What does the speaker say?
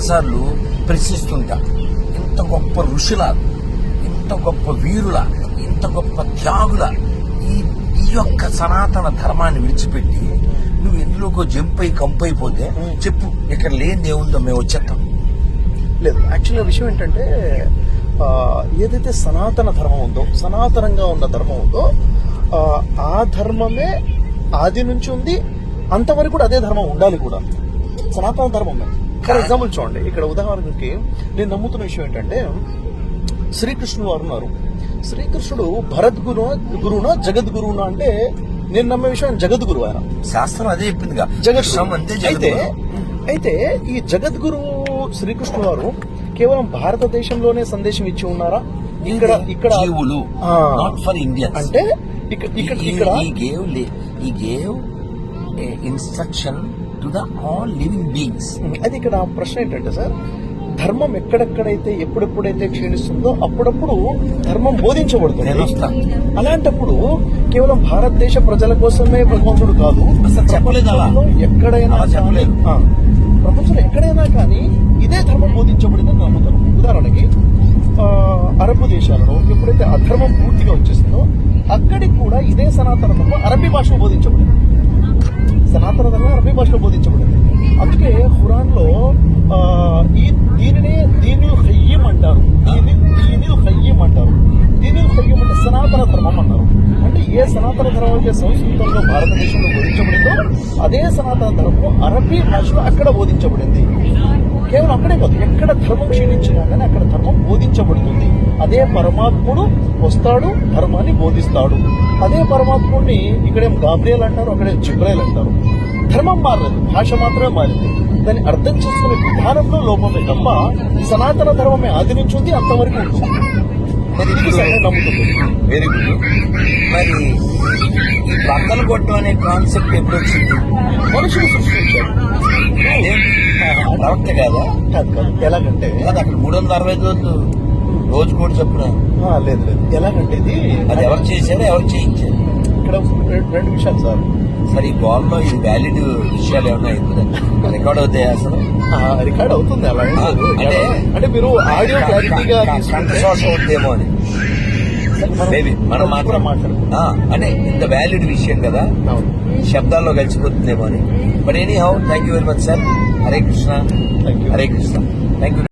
సార్లు ప్రశ్నిస్తుంటా. ఇంత గొప్ప ఋషుల ఇంత గొప్ప వీరుల ఇంత గొప్ప త్యాగుల ఈ ఈ యొక్క సనాతన ధర్మాన్ని విడిచిపెట్టి నువ్వు ఎందులోకో జంప్ కంపైపోతే చెప్పు ఇక్కడ లేని ఏముందో మేము వచ్చేస్తాం లేదు యాక్చువల్గా విషయం ఏంటంటే ఏదైతే సనాతన ధర్మం ఉందో సనాతనంగా ఉన్న ధర్మం ఉందో ఆ, ఆ ధర్మమే ఆది నుంచి ఉంది అంతవరకు కూడా అదే ధర్మం ఉండాలి కూడా. సనాతన ధర్మమే ఫర్ ఎగ్జాంపుల్ చూడండి. ఇక్కడ ఉదాహరణకి నేను నమ్ముతున్న విషయం ఏంటంటే శ్రీకృష్ణుడు వారు ఉన్నారు. శ్రీకృష్ణుడు భరత్ గురు గురువునా జగద్గురువునా అంటే నేను నమ్మే విషయం జగద్గురు ఆయన. శాస్త్రం అదే చెప్పిందిగా. జగద్గురు. అంతే అయితే. అయితే ఈ జగద్గురు శ్రీకృష్ణ వారు కేవలం భారతదేశంలోనే సందేశం ఇచ్చి ఉన్నారా? ఇక్కడ ఇక్కడ. నాట్ ఫర్ ఇండియన్స్ అంటే ఇక్కడ ఇక్కడ ఇక్కడ he gave he gave instruction to the all living beings అది ఇక్కడ ప్రశ్న ఏంటంటే సార్ ధర్మం ఎక్కడెక్కడైతే ఎప్పుడెప్పుడైతే క్షీణిస్తుందో అప్పుడప్పుడు ధర్మం బోధించబడుతుంది. అలాంటప్పుడు కేవలం భారతదేశ ప్రజల కోసమే భగవంతుడు కాదు అసలు చెప్పలేదు అలా. ఎక్కడైనా చెప్పలేదు. ప్రపంచంలో ఎక్కడైనా కానీ ఇదే ధర్మం బోధించబడిందని నమ్ముతాను ఉదాహరణకి అరబ్ దేశాలలో ఎప్పుడైతే అధర్మం పూర్తిగా వచ్చేసిందో అక్కడికి కూడా ఇదే సనాతన ధర్మం అరబీ భాషలో బోధించబడింది. సనాతన ధర్మం అరబీ భాషలో బోధించబడింది. అందుకే ఖురాన్లో ఈ దీనినే దీని హయ్యం అంటారు. దీని దీని హయ్యం అంటారు. దీని హయ్యం అంటే సనాతన ధర్మం అన్నారు అంటే ఏ సనాతన ధర్మం అయితే సంస్కృతంలో భారతదేశంలో బోధించబడిందో అదే సనాతన ధర్మం అరబీ భాషలో అక్కడ బోధించబడింది కేవలం అక్కడే కాదు ఎక్కడ ధర్మం కానీ అక్కడ ధర్మం బోధించబడుతుంది. అదే పరమాత్ముడు వస్తాడు ధర్మాన్ని బోధిస్తాడు. అదే పరమాత్ముడిని ఇక్కడేం గాబ్రియల్ అంటారు అక్కడే జిబ్రాయిల్ అంటారు. ధర్మం మారలేదు భాష మాత్రమే మారింది. దాన్ని అర్థం చేసుకునే విధానంలో లోపమే తప్ప సనాతన ధర్మమే ఆది నుంచి ఉంది అంతవరకు ఉంటుంది మరి వెరీ గుడ్ మరి బద్దలు కొట్టడం అనే కాన్సెప్ట్ ఎప్పుడు వచ్చింది మనుషులు సృష్టించారు. అదేం ప్రవక్త కాదా? కాదు ఎలాగంటే కాదు అక్కడ మూడు వందల అరవై రోజులు రోజు కూడా చెప్పున. లేదు లేదు. ఎలాగంటే ఇది అది ఎవరు చేశారో? ఎవరు చేయించారు? ఇక్కడ రెండు విషయాలు సార్. సరే ఈ బాల్లో ఇది వ్యాలిడ్ విషయాలు ఏమన్నా అవుతుందా? రికార్డ్ అవుతాయి అసలు? రికార్డ్ అవుతుంది అలా ఏం లేదు. అంటే అంటే మీరు ఆడియో క్లారిటీగా అవుతుందేమో అని. మనం- మేబీ మాట్లాడు అంటే ఇంత వ్యాలిడ్ విషయం కదా? శబ్దాల్లో కలిసిపోతుందేమో అని. But anyhow thank you very much sir Hare Krishna. Hare Krishna thank you